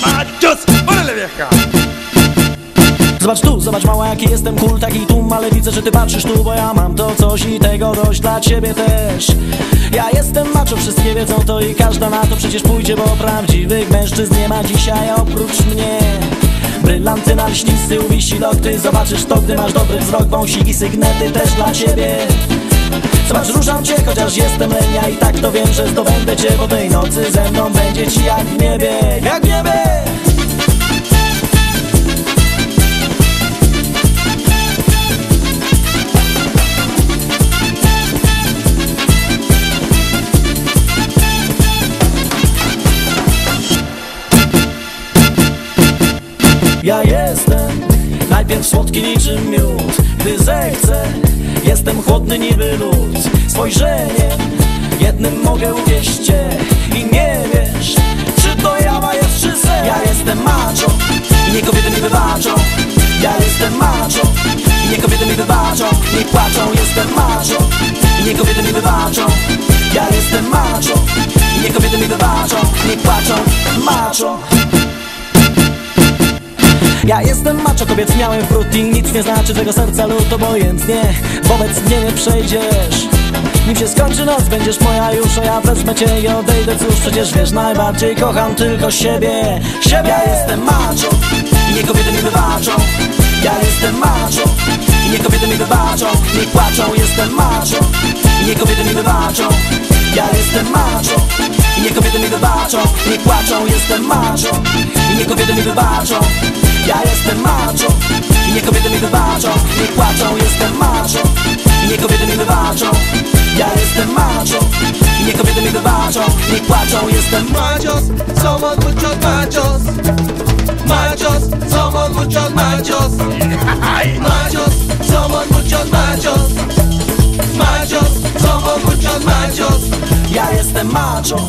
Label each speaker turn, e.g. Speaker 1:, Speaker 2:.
Speaker 1: machos. Órale vieja.
Speaker 2: Zobacz tu, zobacz mała jaki jestem cool, taki tłum Ale widzę, że ty patrzysz tu, bo ja mam to coś I tego dość dla ciebie też Ja jestem macho, wszystkie wiedzą to i każda na to przecież pójdzie Bo prawdziwych mężczyzn nie ma dzisiaj oprócz mnie Brylanty na lśnisty, uwisi lok Ty zobaczysz to, gdy masz dobry wzrok Wąsiki, sygnety też dla ciebie Zobacz, ruszam cię, chociaż jestem lenia I tak to wiem, że zdobędę cię Bo tej nocy ze mną będzie ci jak w niebie Jak Ja jestem najpierw słodki niczym miód Gdy zechcę, jestem chłodny niby lód Spojrzeniem jednym mogę uwieść cię. I nie wiesz, czy to jawa jest czy sen Ja jestem macho i nie kobiety mi wybaczą. Ja jestem macho i nie kobiety mi wybaczą. Nie płaczą, jestem macho i nie kobiety mi wybaczą. Ja jestem macho nie kobiety mi wybaczą. Nie płaczą, macho ja jestem macho, kobiet miałem wrót i nic nie znaczy tego serca lud obojętnie Wobec mnie nie przejdziesz. Nim się skończy noc, będziesz moja już, a ja wezmę cię i odejdę. Cóż, przecież wiesz, najbardziej kocham tylko siebie. Siebie! Ja jestem macho i nie kobiety mi wybaczą. Ja jestem macho i nie kobiety mi wybaczą. Nie płaczą, jestem macho i nie kobiety mi wybaczą. Ja jestem macho i nie kobiety mi wybaczą. Nie płaczą, jestem macho i nie kobiety mi wybaczą ja jestem macho i nie kobiety mi wybaczą Nie płaczą, jestem macho i nie kobiety mi wybaczą Ja jestem macho i nie kobiety mi wybaczą Nie płaczą, jestem
Speaker 3: Machos, somos muchos machos. Machos, somos muchos machos. Machos, somos muchos machos. Machos, somos muchos machos.
Speaker 2: Ja jestem macho